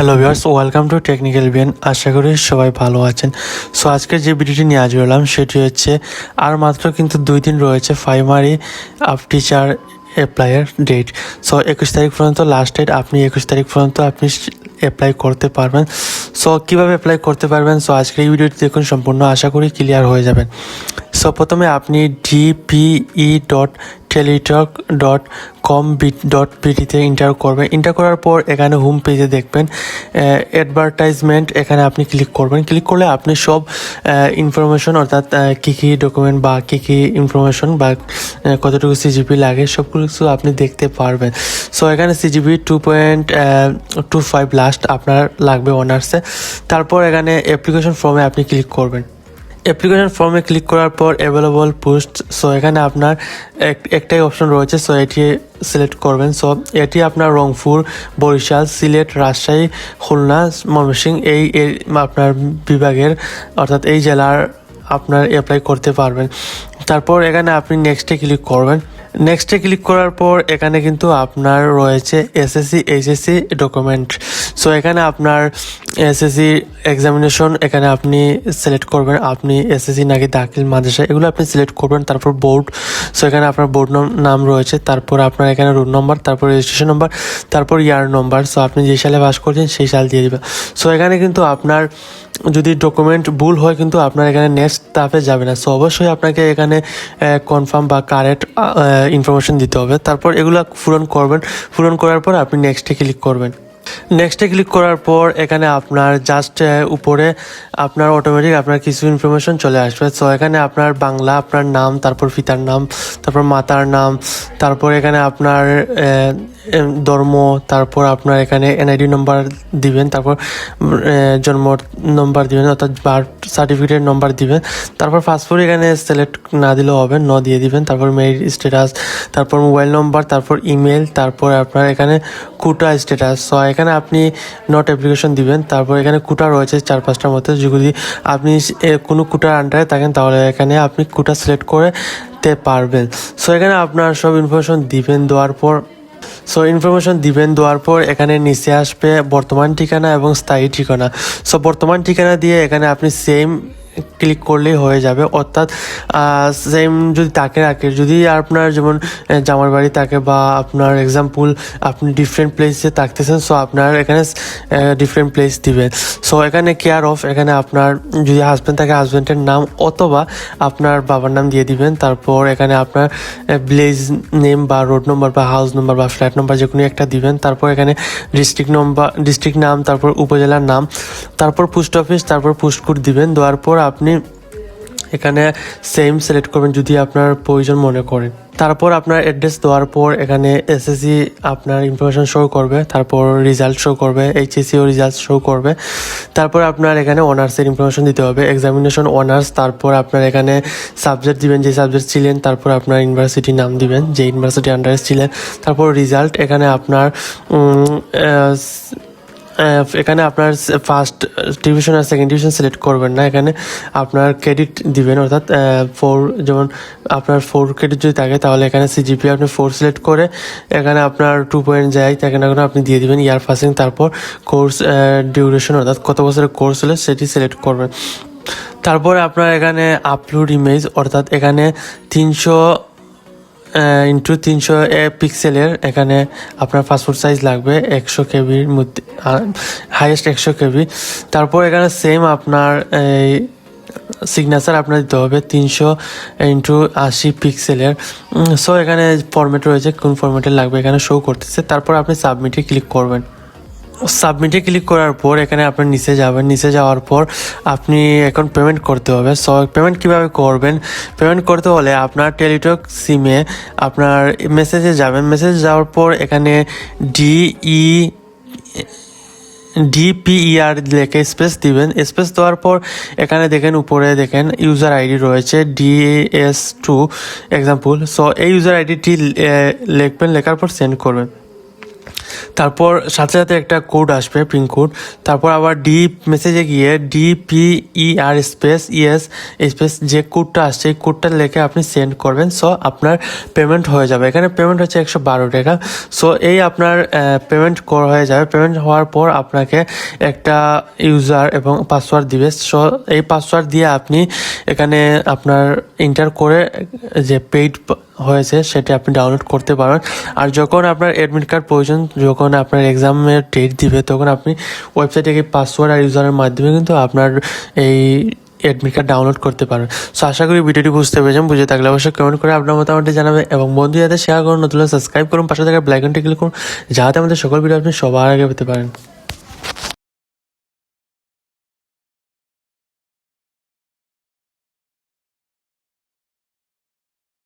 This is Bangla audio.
Hello viewers welcome to technical বিয়ান আশা করি সবাই ভালো আছেন। সো আজকে যে ভিডিওটি নিয়ে আজ এলাম সেটি হচ্ছে, আর মাত্র কিন্তু দুই দিন রয়েছে প্রাইমারি আপ টিচার অ্যাপ্লাইয়ের ডেট সো একুশ তারিখ পর্যন্ত লাস্ট ডেট আপনি একুশ তারিখ পর্যন্ত আপনি অ্যাপ্লাই করতে পারবেন। সো কীভাবে অ্যাপ্লাই করতে পারবেন? সো আজকের এই ভিডিওটি দেখুন, সম্পূর্ণ আশা করি ক্লিয়ার হয়ে যাবেন সো প্রথমে আপনি DPE dot Teletalk dot com dot বিটিতে enter করবেন। ইন্টার করার পর এখানে হোম পেজে দেখবেন অ্যাডভার্টাইজমেন্ট এখানে আপনি ক্লিক করবেন। ক্লিক করলে আপনি সব ইনফরমেশন অর্থাৎ কী কী ডকুমেন্ট বা কী কী ইনফরমেশন বা কতটুকু সিজিপি লাগে সবগুলো কিছু আপনি দেখতে পারবেন। সো এখানে CGPA two point two five last আপনার লাগবে অনার্সে তারপর এখানে অ্যাপ্লিকেশন ফর্মে আপনি ক্লিক করবেন। অ্যাপ্লিকেশন ফর্মে ক্লিক করার পর অ্যাভেলেবল পোস্ট সো এখানে আপনার এক- একটাই অপশন রয়েছে সো এটি সিলেক্ট করবেন। সো এটি আপনার রংপুর, বরিশাল, সিলেট, রাজশাহী, খুলনা, ময়মনসিংহ, এই এই আপনার বিভাগের, অর্থাৎ এই জেলার আপনার অ্যাপ্লাই করতে পারবেন। তারপর এখানে আপনি নেক্সটে ক্লিক করবেন। নেক্সটে ক্লিক করার পর এখানে কিন্তু আপনার রয়েছে এসএসসি এইচএসসি ডকুমেন্ট সো এখানে আপনার এসএসসি এক্সামিনেশন এখানে আপনি সিলেক্ট করবেন, আপনি এসএসসি নাকি দাখিল মাদ্রাসা, এগুলো আপনি সিলেক্ট করবেন, তারপর বোর্ড সো এখানে আপনার বোর্ড নাম রয়েছে, তারপর আপনার এখানে রোল নম্বর তারপর রেজিস্ট্রেশন নম্বর তারপর ইয়ার নম্বর সো আপনি যে সালে পাস করছেন, সেই সাল দিয়ে দিবেন। সো এখানে কিন্তু আপনার, যদি ডকুমেন্ট ভুল হয়, কিন্তু আপনার এখানে নেক্সট ধাপে যাবে না। সো অবশ্যই আপনাকে এখানে কনফার্ম বা কারেক্ট ইনফরমেশন দিতে হবে। তারপর এগুলো পূরণ করবেন, পূরণ করার পর আপনি নেক্সটে ক্লিক করবেন। নেক্সটে ক্লিক করার পর এখানে আপনার জাস্ট উপরে আপনার অটোমেটিক আপনার কিছু ইনফরমেশন চলে আসবে। সো এখানে আপনার বাংলা, আপনার নাম, তারপর পিতার নাম, তারপর মাতার নাম, তারপর এখানে আপনার ধর্ম, তারপর আপনার এখানে এনআইডি নম্বর দিবেন, তারপর জন্ম নম্বর দিবেন, অর্থাৎ বার্থ সার্টিফিকেটের নম্বর দিবেন, তারপর পাসপোর্ট এখানে সিলেক্ট না দিলেও হবে, ন দিয়ে দিবেন, তারপর মেরিট স্ট্যাটাস তারপর মোবাইল নম্বর তারপর ইমেল তারপর আপনার এখানে কুটা স্ট্যাটাস সো এখানে আপনি নট অ্যাপ্লিকেশন দিবেন, তারপর এখানে কুটা রয়েছে চার পাঁচটার মধ্যে। যদি আপনি কোনো কুটার আন্ডারে থাকেন, তাহলে এখানে আপনি কুটা সিলেক্ট করে পারবেন। সো এখানে আপনার সব ইনফরমেশন দিবেন দেওয়ার পর সো ইনফরমেশন দিবেন দেওয়ার পর এখানে নিচে আসবে বর্তমান ঠিকানা এবং স্থায়ী ঠিকানা। সো বর্তমান ঠিকানা দিয়ে এখানে আপনি সেম ক্লিক করলেই হয়ে যাবে। অর্থাৎ সেম যদি তাকে রাখে, যদি আপনার যেমন জামার বাড়ি থাকে বা আপনার এক্সাম্পল আপনি ডিফারেন্ট প্লেসে থাকতেছেন সো আপনার এখানে ডিফারেন্ট প্লেস দিবেন সো এখানে কেয়ার অফ এখানে আপনার যদি হাজব্যান্ড থাকে হাজব্যান্ডের নাম অথবা আপনার বাবার নাম দিয়ে দিবেন। তারপর এখানে আপনার ভিলেজ নেম বা রোড নম্বর বা হাউস নম্বর বা ফ্ল্যাট নম্বর যে কোনো একটা দিবেন। তারপর এখানে ডিস্ট্রিক্ট নম্বর ডিস্ট্রিক্ট নাম, তারপর উপজেলার নাম, তারপর পোস্ট অফিস তারপর পোস্ট কোড দিবেন। দেওয়ার পর আপনি এখানে সেম সিলেক্ট করবেন যদি আপনার প্রয়োজন মনে করেন তারপর আপনার অ্যাড্রেস দেওয়ার পর এখানে এসএসসি আপনার ইনফরমেশন শো করবে, তারপর রেজাল্ট শো করবে এইচএসসিও রেজাল্ট শো করবে। তারপর আপনার এখানে অনার্সের ইনফরমেশন দিতে হবে এক্সামিনেশন অনার্স তারপর আপনার এখানে সাবজেক্ট দিবেন, যে সাবজেক্ট ছিলেন, তারপর আপনার ইউনিভার্সিটি নাম দিবেন, যে ইউনিভার্সিটি আন্ডারে ছিলেন, তারপর রেজাল্ট এখানে আপনার এখানে আপনার ফার্স্ট ডিভিশন আর সেকেন্ড ডিভিশন সিলেক্ট করবেন না। এখানে আপনার ক্রেডিট দিবেন, অর্থাৎ ফোর যেমন আপনার ফোর ক্রেডিট যদি থাকে, তাহলে এখানে সিজিপি আপনি ফোর সিলেক্ট করে, এখানে আপনার টু পয়েন্ট যায় থাকে না কেন, আপনি দিয়ে দিবেন ইয়ার পাসিং তারপর কোর্স ডিউরেশন অর্থাৎ কত বছরের কোর্স হলে সেটি সিলেক্ট করবেন। তারপরে আপনার এখানে আপলোড ইমেজ অর্থাৎ এখানে তিনশো ইন্টু তিনশো পিক্সেলের এখানে আপনার পাসপোর্ট সাইজ লাগবে একশো কেবির মধ্যে হাইয়েস্ট একশো কেবি। তারপর এখানে সেম আপনার এই সিগনেচার আপনার দিতে হবে তিনশো ইন্টু আশি পিক্সেলের সো এখানে ফরম্যাট রয়েছে, কোন ফরম্যাটে লাগবে এখানে শো করতেছে। তারপর আপনি সাবমিটে ক্লিক করবেন। সাবমিটে ক্লিক করার পর, এখানে আপনি নিচে যাবেন। নিচে যাওয়ার পর আপনি এখন পেমেন্ট করতে হবে। সো পেমেন্ট কীভাবে করবেন? পেমেন্ট করতে হলে আপনার টেলিটক সিমে আপনার মেসেজে যাবেন। মেসেজ যাওয়ার পর এখানে ডিই ডিপিইআর লেখে স্পেস দিবেন। স্পেস দেওয়ার পর এখানে দেখেন, উপরে দেখেন ইউজার আইডি রয়েছে ডিএস টু এক্সাম্পল সো এই ইউজার আইডিটি লিখবেন, লেখার পর সেন্ড করবেন। তারপর সাথে সাথে একটা কোড আসবে পিন কোড তারপর আবার ডি মেসেজে গিয়ে D P E R space ES space যে কোডটা আসছে, এই কোডটা লিখে আপনি সেন্ড করবেন। সো আপনার পেমেন্ট হয়ে যাবে। এখানে পেমেন্ট হচ্ছে একশো বারো টাকা। সো এই আপনার পেমেন্ট করা হয়ে যাবে। পেমেন্ট হওয়ার পর আপনাকে একটা ইউজার এবং পাসওয়ার্ড দিবে। সো এই পাসওয়ার্ড দিয়ে আপনি এখানে আপনার এন্টার করে যে পেইড হয়েছে, সেটা আপনি ডাউনলোড করতে পারেন আর যখন আপনার অ্যাডমিট কার্ড প্রয়োজন যখন আপনার এক্সামের ডেট দিবে, তখন আপনি ওয়েবসাইটে গিয়ে পাসওয়ার্ড আর ইউজারের মাধ্যমে কিন্তু আপনার এই অ্যাডমিট কার্ড ডাউনলোড করতে পারেন। সো আশা করি ভিডিওটি বুঝতে পেরেছেন। বুঝে থাকলে অবশ্যই কমেন্ট করে আপনার মতামতটি জানাবেন এবং বন্ধু যাতে শেয়ার করুন। নতুন সাবস্ক্রাইব করুন। পাশে থাকা ব্ল্যাক ক্লিক করুন। যাতে আমাদের সকল ভিডিও আপনি সবার আগে পেতে পারেন।